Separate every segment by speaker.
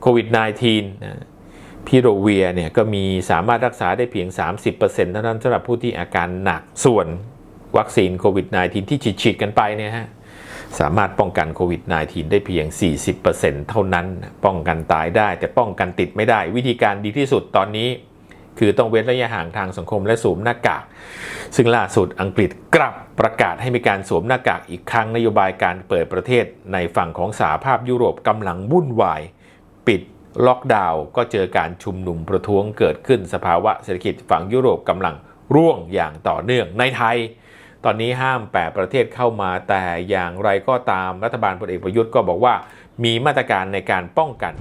Speaker 1: โควิด -19 นะพิโรเวียเนี่ยก็มีสามารถรักษาได้เพียง 30%เท่านั้นสำหรับผู้ที่อาการหนักส่วนวัคซีนโควิด -19 ที่ฉีดๆกันไปเนี่ยฮะสามารถป้องกันโควิด -19 ได้เพียง 40%เท่านั้น ป้องกันตายได้แต่ป้องกันติดไม่ได้ วิธีการดีที่สุดตอนนี้ คือต้องเว้นระยะห่างทางสังคมและสวมหน้ากาก ซึ่งล่าสุดอังกฤษกลับประกาศให้มีการสวมหน้ากากอีกครั้งนโยบายการเปิดประเทศในฝั่งของสหภาพยุโรปกำลังวุ่นวาย ปิดล็อกดาวน์ก็เจอการชุมนุมประท้วงเกิดขึ้นสภาวะเศรษฐกิจฝั่งยุโรปกำลังร่วงอย่างต่อเนื่องในไทย ตอนนี้ห้ามแปดประเทศเข้ามาแต่อย่างไรก็ตามรัฐบาลพลเอกประยุทธ์ก็บอกว่ามีมาตรการในการป้องกัน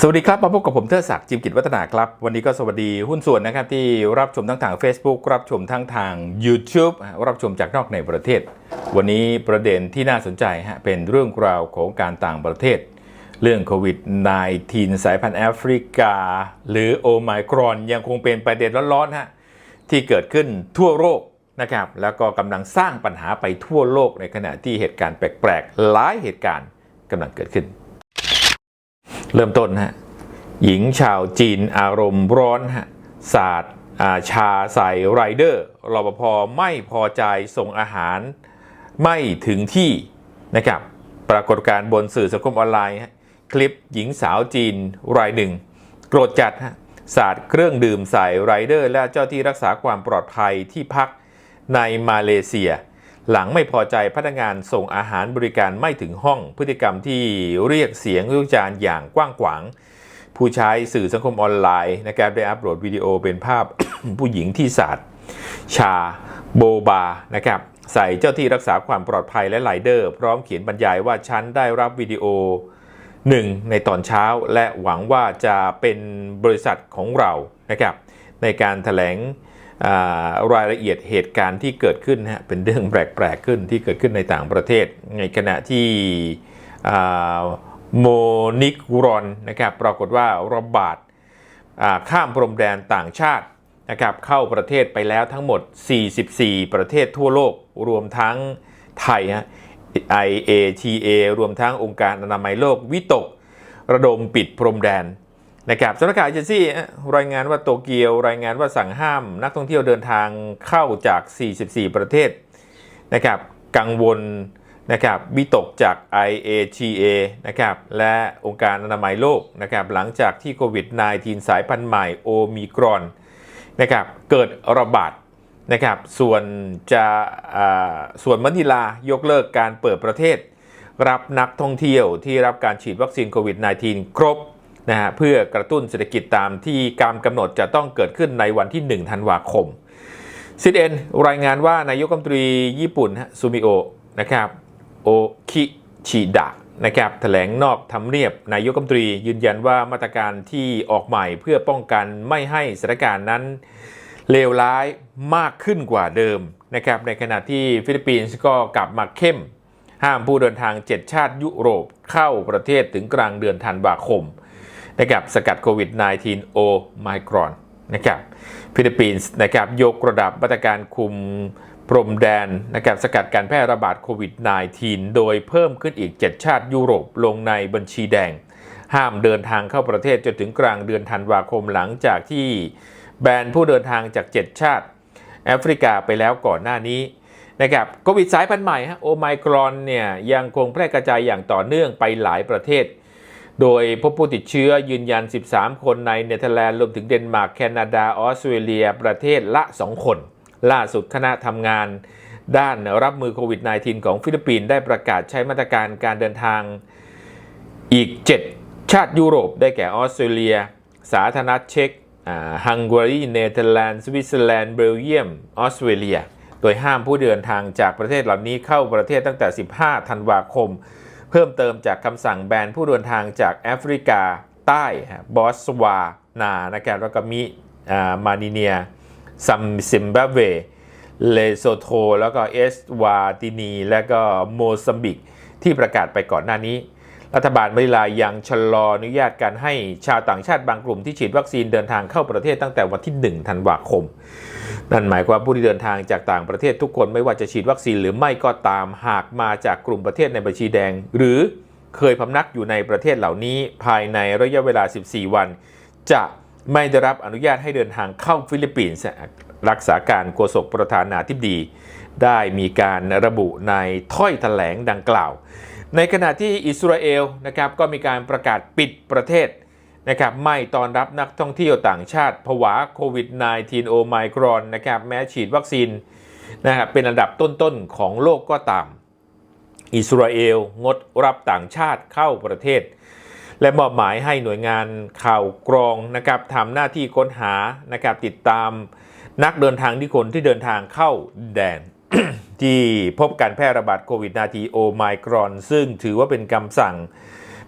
Speaker 1: สวัสดีครับมาพบกับผมเทอศักดิ์จิมกิจวัฒนาครับ วันนี้ก็สวัสดีหุ้นส่วนนะครับที่รับชมทั้งทาง Facebook รับชมทั้งทาง YouTube รับชมจากนอกในประเทศ วันนี้ประเด็นที่น่าสนใจฮะเป็นเรื่องราวของการต่างประเทศ เรื่องโควิด -19 สายพันธุ์แอฟริกา หรือโอไมครอนยังคงเป็นประเด็นร้อนๆฮะที่เกิดขึ้นทั่วโลกนะครับแล้วก็กำลังสร้างปัญหาไปทั่วโลกในขณะที่เหตุการณ์แปลกๆหลายเหตุการณ์กำลังเกิดขึ้น เริ่มต้นฮะหญิงชาวจีนอารมณ์ร้อนฮะสาดาชาใส่ไรเดอร์รปภไม่พอใจส่งอาหารไม่ถึงที่นะครับปรากฏการบนสื่อสังคมออนไลน์คลิปหญิงสาวจีนรายหนึ่ง โกรธจัดฮะสาดเครื่องดื่มใส่ไรเดอร์ และเจ้าที่รักษาความปลอดภัยที่พักในมาเลเซีย หลังไม่พอใจพนักงานส่งอาหารบริการไม่ถึงห้อง พฤติกรรมที่เรียกเสียงวิจารณ์อย่างกว้างขวาง ผู้ใช้สื่อสังคมออนไลน์นะครับได้อัปโหลดวิดีโอเป็นภาพผู้หญิงที่สาดชาโบบานะครับใส่เจ้าที่รักษาความปลอดภัยและไลเดอร์ พร้อมเขียนบรรยายว่าฉันได้รับวิดีโอหนึ่งในตอนเช้าและหวังว่าจะเป็นบริษัทของเรานะครับในการแถลง รายละเอียดเหตุการณ์ที่เกิดขึ้นฮะเป็นเรื่องแปลกๆขึ้นที่เกิดขึ้นในต่างประเทศ ในขณะที่โมนิกรอนนะครับปรากฏว่าระบาดข้ามพรมแดนต่างชาตินะครับเข้าประเทศไปแล้วทั้งหมด 44 ประเทศทั่วโลกรวมทั้งไทยฮะ IATA รวมทั้งองค์การอนามัยโลกวิตก ระดมปิดพรมแดน นะครับสำนักข่าวเอเจนซี่รายงานว่าโตเกียว รายงานว่าสั่งห้าม นักท่องเที่ยวเดินทางเข้าจาก 44 ประเทศนะครับกังวลนะครับวิตกจาก IATA นะครับและองค์การอนามัยโลกนะครับหลังจากที่โควิด -19 สายพันธุ์ใหม่โอมิครอนนะครับเกิดระบาดนะครับส่วนจะอ่าส่วนมะนิลายกเลิกการเปิดประเทศ รับนักท่องเที่ยวที่รับการฉีดวัคซีนโควิด -19 ครบ นะฮะเพื่อกระตุ้นเศรษฐกิจตามที่การกำหนดจะต้องเกิดขึ้นในวันที่ 1 ธันวาคมซีเอ็นรายงานว่านายกรัฐมนตรีญี่ปุ่นซูมิโอนะครับโอคิชิดะนะครับแถลงนอกทำเนียบนายกรัฐมนตรียืนยันว่ามาตรการที่ออกใหม่เพื่อป้องกันไม่ให้สถานการณ์นั้นเลวร้ายมากขึ้นกว่าเดิมนะครับในขณะที่ฟิลิปปินส์ก็กลับมาเข้ม ห้ามผู้เดินทาง 7 ชาติยุโรปเข้าประเทศถึงกลางเดือนธันวาคม นะครับสกัดโควิด -19 โอไมครอนนะครับฟิลิปปินส์นะครับยกระดับมาตรการคุมพรมแดนนะครับสกัดการแพร่ระบาดโควิด -19 โดยเพิ่มขึ้นอีก 7 ชาติยุโรปลงในบัญชีแดง ห้ามเดินทางเข้าประเทศจนถึงกลางเดือนธันวาคมหลังจากที่แบนผู้เดินทางจาก 7 ชาติแอฟริกาไปแล้วก่อนหน้านี้นะครับโควิดสายพันธุ์ใหม่ฮะโอไมครอนเนี่ยยังคงแพร่กระจายอย่างต่อเนื่องไปหลายประเทศ โดยพบผู้ติดเชื้อยืนยัน 13 คนในเนเธอร์แลนด์รวมถึงเดนมาร์กแคนาดา ออสเตรเลีย ประเทศละ 2 คน ล่าสุดคณะทำงานด้านรับมือโควิด -19 ของฟิลิปปินส์ได้ประกาศใช้มาตรการการเดินทางอีก 7 ชาติยุโรป ได้แก่ออสเตรเลีย สาธารณรัฐเช็กฮังการี เนเธอร์แลนด์ สวิตเซอร์แลนด์ เบลเยียม ออสเตรเลีย โดยห้ามผู้เดินทางจากประเทศเหล่านี้เข้าประเทศตั้งแต่ 15 ธันวาคม เพิ่มเติมจากคำสั่งแบนผู้เดินทางจากแอฟริกาใต้บอสวานานะครับแล้วก็มีอ่ามานิเนียซัมซิมบับเวเลโซโท แล้วก็เอสวาตินี และก็โมซัมบิกที่ประกาศไปก่อนหน้านี้ รัฐบาลมะนิลายังชะลออนุญาตการให้ชาวต่างชาติบางกลุ่มที่ฉีดวัคซีนเดินทางเข้าประเทศตั้งแต่วันที่ 1 ธันวาคม นั่นหมายความผู้ที่เดินทางจากต่างประเทศทุกคนไม่ว่าจะฉีดวัคซีนหรือไม่ก็ตามหากมาจากกลุ่มประเทศในบัญชีแดง หรือเคยพำนักอยู่ในประเทศเหล่านี้ ภายในระยะเวลา 14 วัน จะไม่ได้รับอนุญาตให้เดินทางเข้าฟิลิปปินส์รักษาการโฆษกประธานาธิบดี ได้มีการระบุในถ้อยแถลงดังกล่าว ในขณะที่อิสราเอลนะครับก็มีการประกาศปิดประเทศนะครับไม่ต้อนรับนักท่องเที่ยวต่างชาติผวาโควิด -19 โอไมครอนนะครับแม้ฉีดวัคซีนนะครับเป็นอันดับต้นๆของโลกก็ตาม อิสราเอลงดรับต่างชาติเข้าประเทศ และมอบหมายให้หน่วยงานข่าวกรองนะครับทำหน้าที่ค้นหานะครับติดตามนักเดินทางที่คนที่เดินทางเข้าแดน ที่พบการแพร่ระบาดโควิด -19 โอไมครอน ซึ่งถือว่าเป็นคำสั่ง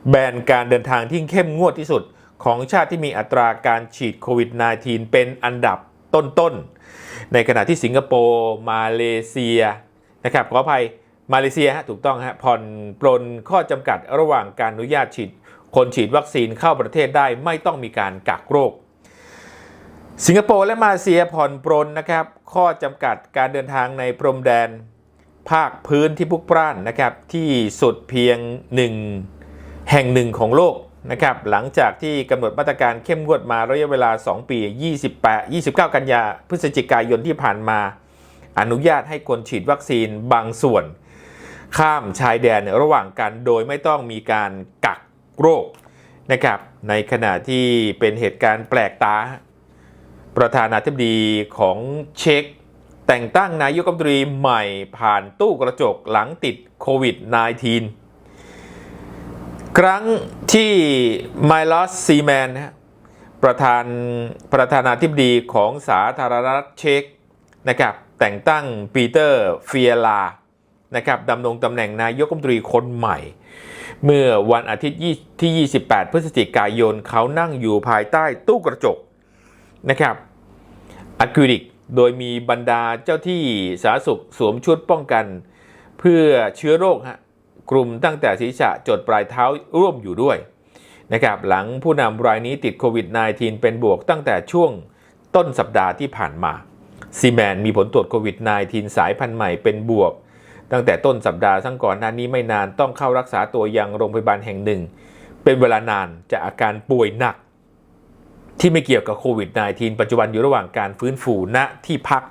Speaker 1: แบนการเดินทางที่เข้มงวดที่สุดของชาติที่มีอัตราการฉีดโควิด -19 เป็นอันดับต้นๆ ในขณะที่สิงคโปร์ มาเลเซียนะครับขออภัยมาเลเซียฮะถูกต้องฮะผ่อนปลนข้อจำกัดระหว่างการอนุญาตฉีด คนฉีดวัคซีนเข้าประเทศได้ไม่ต้องมีการกักโรค สิงคโปร์และมาเซียผ่อนปรนนะครับ ข้อจำกัดการเดินทางในพรมแดน ภาคพื้นที่พุกพล่านนะครับ ที่สุดเพียงหนึ่งแห่งหนึ่งของโลกนะครับ หลังจากที่กำหนดมาตรการเข้มงวดมาระยะเวลา 2 ปี 28 29 กันยาพฤศจิกายนที่ผ่านมา อนุญาตให้คนฉีดวัคซีนบางส่วน ข้ามชายแดนระหว่างกันโดยไม่ต้องมีการกักโรคนะครับ ในขณะที่เป็นเหตุการณ์แปลกตา ประธานาธิบดีของเช็กแต่งตั้งนายกรัฐมนตรีใหม่ผ่านตู้กระจกหลังติดโควิด -19 ครั้งที่ไมลอสซีแมนประธานประธานาธิบดีของสาธารณรัฐเช็กนะครับแต่งตั้งปีเตอร์เฟียลานะครับดำรงตำแหน่งนายกรัฐมนตรีคนใหม่ เมื่อวันอาทิตย์ที่ 28 พฤศจิกายนเขานั่งอยู่ภายใต้ตู้กระจกนะครับ อะคริลิกโดยมีบรรดาเจ้าที่สาธารณสุขสวมชุดป้องกัน เพื่อเชื้อโรคฮะกลุ่มตั้งแต่ศีรษะจดปลายเท้าร่วมอยู่ด้วยนะครับหลังผู้นำรายนี้ติดโควิด -19 เป็นบวกตั้งแต่ช่วงต้นสัปดาห์ที่ผ่านมาซีแมนมีผลตรวจโควิด -19 สายพันธุ์ใหม่เป็นบวก ตั้งแต่ต้นสัปดาห์ทั้งก่อนหน้านี้ไม่นานต้องเข้ารักษาตัวยังโรงพยาบาลแห่งหนึ่ง เป็นเวลานานจากอาการป่วยหนัก ที่ไม่เกี่ยวกับโควิด -19 ปัจจุบันอยู่ระหว่างการฟื้นฟูณที่พัก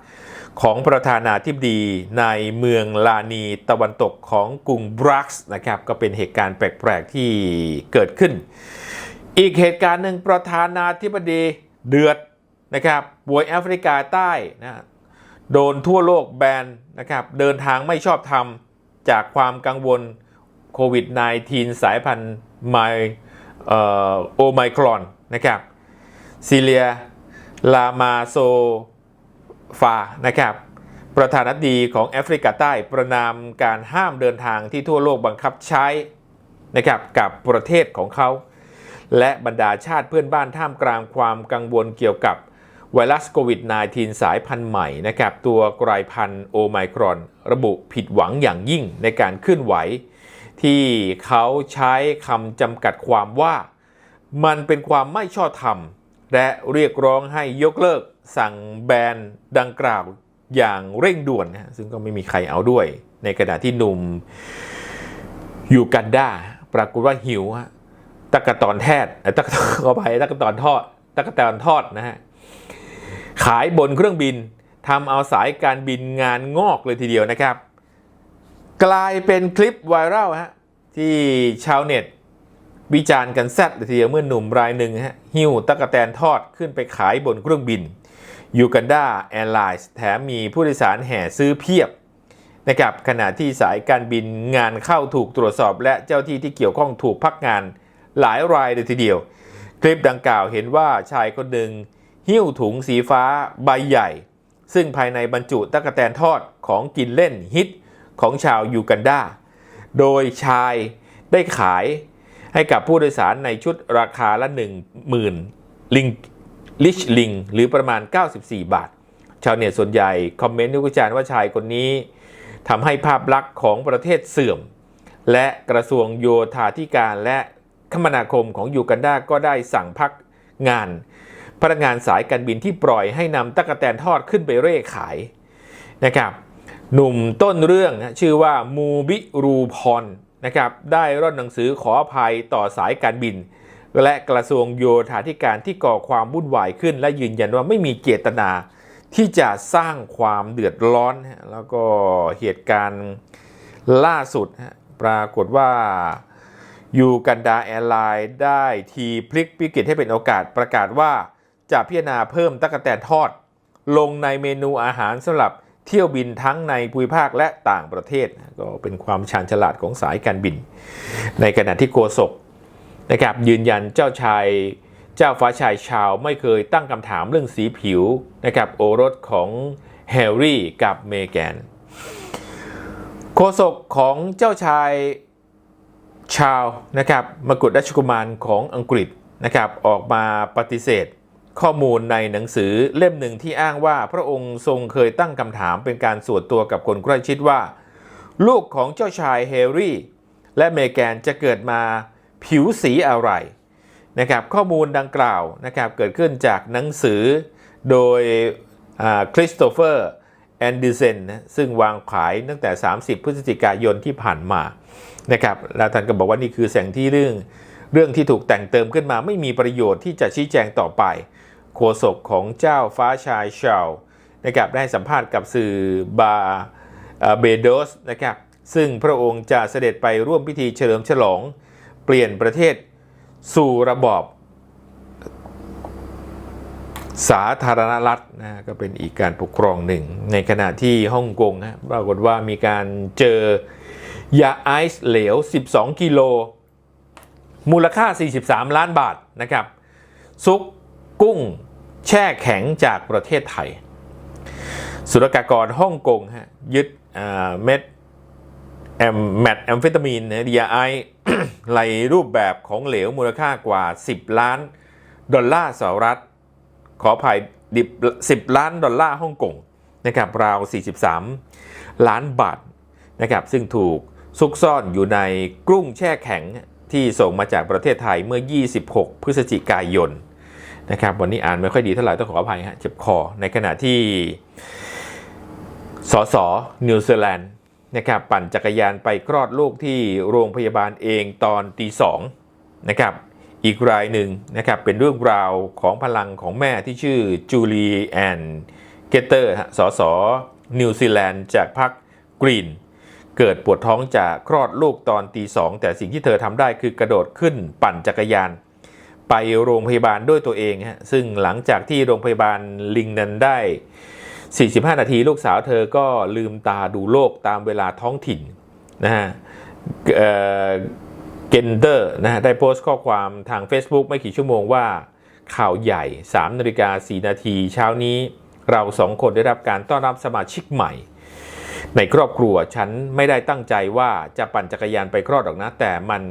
Speaker 1: ของประธานาธิบดีในเมืองลานีตะวันตกของกรุงบรักส์นะครับก็เป็นเหตุการณ์แปลกๆที่เกิดขึ้น อีกเหตุการณ์หนึ่งประธานาธิบดีเดือดนะครับป่วยแอฟริกาใต้นะโดนทั่วโลกแบนนะครับเดินทางไม่ชอบธรรมจากความกังวลโควิด -19 สายพันธุ์ไมโอไมครอนนะครับ ซีเลีย ลามาโซฟา นะครับ ประธานาธิบดีของแอฟริกาใต้ประนามการห้ามเดินทางที่ทั่วโลกบังคับใช้นะครับกับประเทศของเขา และบรรดาชาติเพื่อนบ้านท่ามกลางความกังวลเกี่ยวกับไวรัสโควิด -19 สายพันธุ์ใหม่นะครับ ตัวกลายพันธุ์โอไมครอน ระบุผิดหวังอย่างยิ่งในการเคลื่อนไหว ที่เขาใช้คำจำกัดความว่า มันเป็นความไม่ชอบธรรม และเรียกร้องให้ยกเลิกสั่งแบนดังกล่าวอย่างเร่งด่วนนะซึ่งก็ไม่มีใครเอาด้วย ในขณะที่หนุ่มยูกันดาปรากฏว่าหิวตะกะตอนแทดตะกะขอไปตะกะตอนทอดตะกะตอนทอดนะฮะขายบนเครื่องบินทำเอาสายการบินงานงอกเลยทีเดียวนะครับ กลายเป็นคลิปไวรัลฮะที่ชาวเน็ต วิจารณ์กันแซดเลยทีเดียวเมื่อหนุ่มรายหนึ่งฮะหิ้วตะกะแตนทอดขึ้นไปขายบนเครื่องบินยูกันดาแอร์ไลน์แถมมีผู้โดยสารแห่ซื้อเพียบนะครับขณะที่สายการบินงานเข้าถูกตรวจสอบ และเจ้าที่ที่เกี่ยวข้องถูกพักงานหลายรายเลยทีเดียว คลิปดังกล่าวเห็นว่าชายคนหนึ่งหิ้วถุงสีฟ้าใบใหญ่ ซึ่งภายในบรรจุตะกะแตนทอดของกินเล่นฮิตของชาวยูกันดาโดยชายได้ขาย ให้กับผู้โดยสารในชุดราคาละ 10,000ลิงลิชลิงหรือประมาณ 94 บาท ชาวเน็ตส่วนใหญ่คอมเมนต์วิจารณ์ว่าชายคนนี้ทำให้ภาพลักษณ์ของประเทศเสื่อม และกระทรวงโยธาธิการและคมนาคมของยูกันดาก็ได้สั่งพักงาน พนักงานสายการบินที่ปล่อยให้นำตะกแตนทอดขึ้นไปเร่ขายนะครับ หนุ่มต้นเรื่องชื่อว่ามูบิรูพร นะครับได้ร่อนหนังสือขออภัยต่อสายการบิน และกระทรวงโยธาธิการที่ก่อความวุ่นวายขึ้น และยืนยันว่าไม่มีเจตนาที่จะสร้างความเดือดร้อน แล้วก็เหตุการณ์ล่าสุด ปรากฏว่ายูกันดาแอร์ไลน์ได้ทีพลิกวิกฤตให้เป็นโอกาสประกาศว่าจะพิจารณาเพิ่มตะกแตนทอด ลงในเมนูอาหารสำหรับ เที่ยวบินทั้งในภูมิภาคและต่างประเทศ ก็เป็นความชาญฉลาดของสายการบิน ในขณะที่โกศกนะครับยืนยันเจ้าชายเจ้าฟ้าชายชาวไม่เคยตั้งคำถามเรื่องสีผิวนะครับโอรสของแฮร์รี่กับเมแกนโฆษกของเจ้าชายชาวนะครับมกุฎราชกุมารของอังกฤษนะครับออกมาปฏิเสธ ข้อมูลในหนังสือเล่มหนึ่งที่อ้างว่าพระองค์ทรงเคยตั้งคำถามเป็นการส่วนตัวกับคนใกล้ชิดว่า ลูกของเจ้าชายแฮร์รี่และเมแกนจะเกิดมาผิวสีอะไรนะครับข้อมูลดังกล่าวนะครับเกิดขึ้นจากหนังสือโดยคริสโตเฟอร์แอนดิเซนซึ่งวางขายตั้งแต่ 30 พฤศจิกายนที่ผ่านมานะครับแล้วท่านก็บอกว่านี่คือแสงที่เรื่อง เรื่องที่ถูกแต่งเติมขึ้นมาไม่มีประโยชน์ที่จะชี้แจงต่อไป โฆษกของเจ้าฟ้าชายชาวนะครับได้สัมภาษณ์กับสื่อบาเบโดสนะครับซึ่งพระองค์จะเสด็จไปร่วมพิธีเฉลิมฉลอง เปลี่ยนประเทศสู่ระบอบ สาธารณรัฐนะก็เป็นอีกการปกครองหนึ่ง ในขณะที่ฮ่องกงฮะปรากฏว่ามีการเจอยาไอซ์เหลว 12 กิโล มูลค่า 43 ล้านบาทนะครับ ซุกกุ้งแช่แข็งจากประเทศไทย สุรกากรฮ่องกงฮะยึดเม็ดแอมแมทแอมเฟตามีนนะดีไอในรูปแบบของเหลวมูลค่ากว่า 10 ล้าน ดอลลาร์สหรัฐ ขออภัยดิบ10 ล้านดอลลาร์ฮ่องกงนะครับราว 43 ล้านบาทนะครับซึ่งถูกซุกซ่อนอยู่ในกรุ้งแช่แข็ง ที่ส่งมาจากประเทศไทยเมื่อ 26 พฤศจิกายนนะครับวันนี้อ่านไม่ค่อยดีเท่าไหร่ต้องขออภัยฮะเจ็บคอ ในขณะที่สสนิวซีแลนด์นะครับปั่นจักรยานไปคลอดลูกที่โรงพยาบาลเองตอนตีสองนะครับอีกรายหนึ่งนะครับเป็นเรื่องราวของพลังของแม่ที่ชื่อจูลีแอนเกเตอร์สสนิวซีแลนด์จากพรรคกรีน เกิดปวดท้องจากคลอดลูกตอนตีสองแต่สิ่งที่เธอทำได้คือกระโดดขึ้นปั่นจักรยาน ไปโรงพยาบาลด้วยตัวเองฮะซึ่งหลังจากที่โรงพยาบาลลิงนันได้ 45 นาทีลูกสาวเธอก็ลืมตาดูโลกตามเวลาท้องถิ่นนะฮะเกนเดอร์นะฮะได้โพสต์ข้อความทาง Facebook ไม่กี่ชั่วโมงว่าข่าวใหญ่3นาฬิกา4นาทีเช้านี้เราสองคนได้รับการต้อนรับสมาชิกใหม่ ในครอบครัวฉันไม่ได้ตั้งใจว่าจะปั่นจักรยานไปคลอดหรอกนะ แต่มัน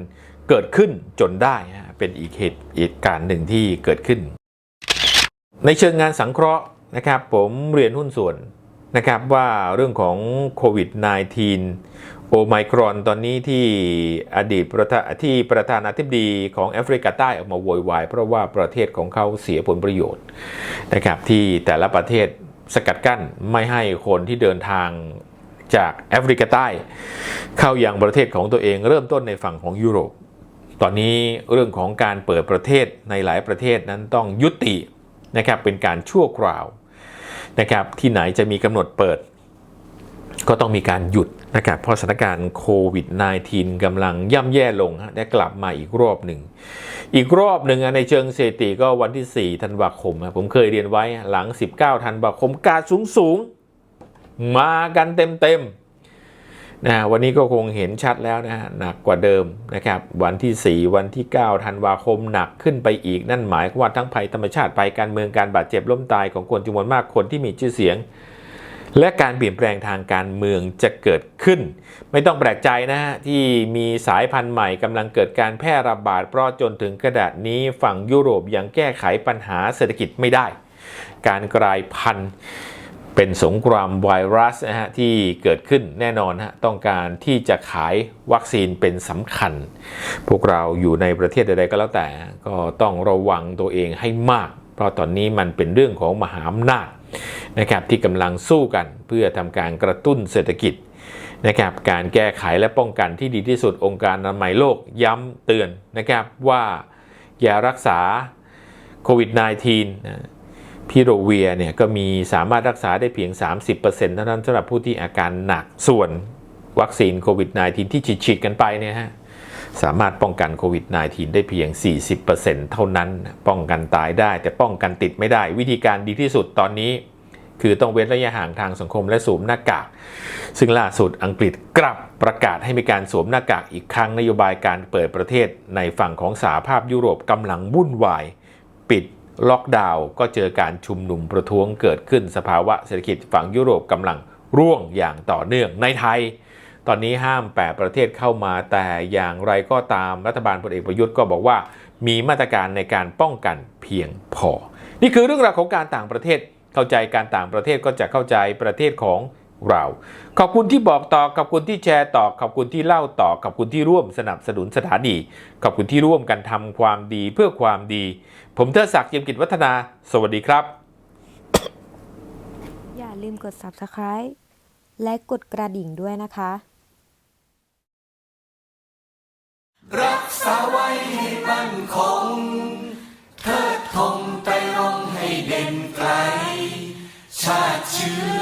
Speaker 1: เกิดขึ้นจนได้เป็นอีกเหตุเหตุการณ์หนึ่งที่เกิดขึ้น ในเชิงงานสังเคราะห์นะครับ ผมเรียนหุ้นส่วนนะครับว่าเรื่องของโควิด -19 โอไมครอนตอนนี้ที่อดีตประธานที่ประธานาธิบดีของแอฟริกาใต้ออกมาโวยวาย เพราะว่าประเทศของเขาเสียผลประโยชน์นะครับที่แต่ละประเทศสกัดกั้นไม่ให้คนที่เดินทาง จากแอฟริกาใต้ เข้ายังประเทศของตัวเองเริ่มต้นในฝั่งของยุโรป ตอนนี้เรื่องของการเปิดประเทศในหลายประเทศนั้นต้องยุตินะครับเป็นการชั่วคราวนะครับที่ไหนจะมีกำหนดเปิด ก็ต้องมีการหยุดนะครับเพราะสถานการณ์โควิด -19 กำลังย่ำแย่ลงได้กลับมาอีกรอบหนึ่ง อีกรอบหนึ่งในเชิงเศรษฐก็วันที่ 4 ธันวาคม ผมเคยเรียนไว้หลัง 19 ธันวาคมการสูงสูง มากันเต็มเต็มนะวันนี้ก็คงเห็นชัดแล้วนะหนักกว่าเดิมนะครับ วันที่ 4 วันที่9ธันวาคมหนักขึ้นไปอีกนั่นหมายว่าทั้งภัยธรรมชาติภัยการเมืองการบาดเจ็บล้มตายของคนจำนวนมากคนที่มีชื่อเสียง และการเปลี่ยนแปลงทางการเมืองจะเกิดขึ้น ไม่ต้องแปลกใจนะฮะที่มีสายพันธุ์ใหม่กำลังเกิดการแพร่ระบาดเพราะจนถึงกระดาษนี้ฝั่งยุโรปยังแก้ไขปัญหาเศรษฐกิจไม่ได้การกลายพันธุ์ เป็นสงครามไวรัสนะฮะที่เกิดขึ้นแน่นอนฮะต้องการที่จะขายวัคซีนเป็นสำคัญ พวกเราอยู่ในประเทศใดๆก็แล้วแต่ ก็ต้องระวังตัวเองให้มาก เพราะตอนนี้มันเป็นเรื่องของมหาอำนาจนะครับที่กำลังสู้กันเพื่อทำการกระตุ้นเศรษฐกิจนะครับการแก้ไขและป้องกันที่ดีที่สุดองค์การอนามัยโลกย้ำเตือนนะครับว่าอย่ารักษาโควิด -19 พิโรเวียเนี่ยก็มีสามารถรักษาได้เพียง 30%เท่านั้นสำหรับผู้ที่อาการหนักส่วนวัคซีนโควิด -19 ที่ฉีดกันไปเนี่ยฮะสามารถป้องกันโควิด -19 ได้เพียง 40%เท่านั้น ป้องกันตายได้ แต่ป้องกันติดไม่ได้ วิธีการดีที่สุดตอนนี้ คือต้องเว้นระยะห่างทางสังคมและสวมหน้ากาก ซึ่งล่าสุดอังกฤษกลับประกาศให้มีการสวมหน้ากากอีกครั้งนโยบายการเปิดประเทศในฝั่งของสหภาพยุโรปกำลังวุ่นวาย ปิด ล็อกดาวน์ก็เจอการชุมนุมประท้วงเกิดขึ้นสภาวะเศรษฐกิจฝั่งยุโรปกำลังร่วงอย่างต่อเนื่องในไทย ตอนนี้ห้ามแปดประเทศเข้ามาแต่อย่างไรก็ตามรัฐบาลพลเอกประยุทธ์ก็บอกว่า มีมาตรการในการป้องกันเพียงพอ นี่คือเรื่องราวของการต่างประเทศ เข้าใจการต่างประเทศก็จะเข้าใจประเทศของ เรา ขอบคุณที่บอกต่อ ขอบคุณที่แชร์ต่อ ขอบคุณที่เล่าต่อ ขอบคุณที่ร่วมสนับสนุนสถานี ขอบคุณที่ร่วมกันทำความดีเพื่อความดี ผมเทดศักดิ์เจียมกิจวัฒนา สวัสดีครับ
Speaker 2: อย่าลืมกด subscribe และกดกระดิ่งด้วยนะคะ
Speaker 3: รักษาไว้ให้มั่นคง เทิดธงไตรรงค์ให้เด่นไกล ชาติเชื้อ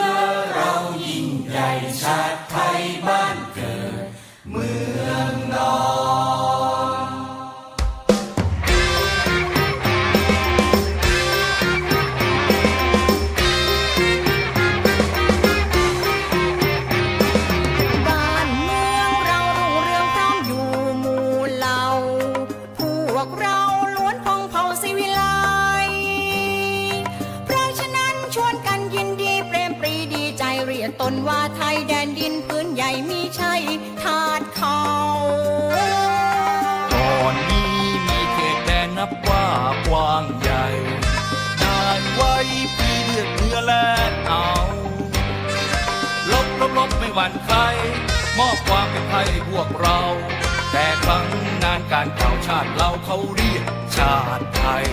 Speaker 4: ว่าไทยแดนดินพื้นใหญ่มีชัยทาดเขา
Speaker 5: ก่อนนี้มีเขตแดนนับว่ากว้างใหญ่นานไว้ปีเลือดเนื้อและเอาลบลบลบไม่หวั่นใคร มอบความเป็นไทยพวกเรา แต่ครั้งนานการเก่าชาติเราเขาเรียกชาติไทย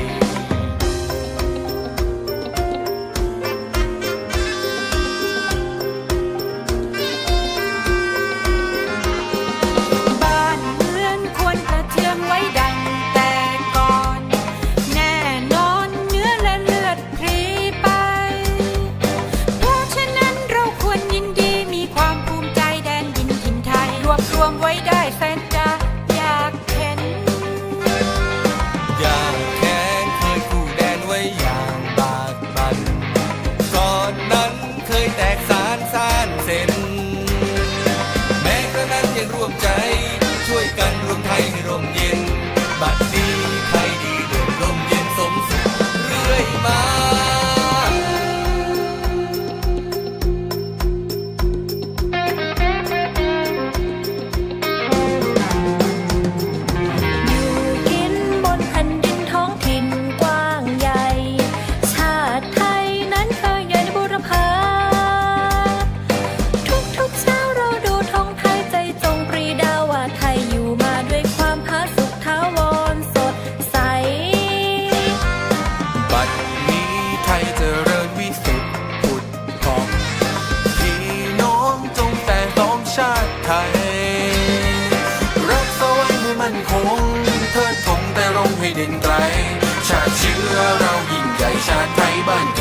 Speaker 4: ทิ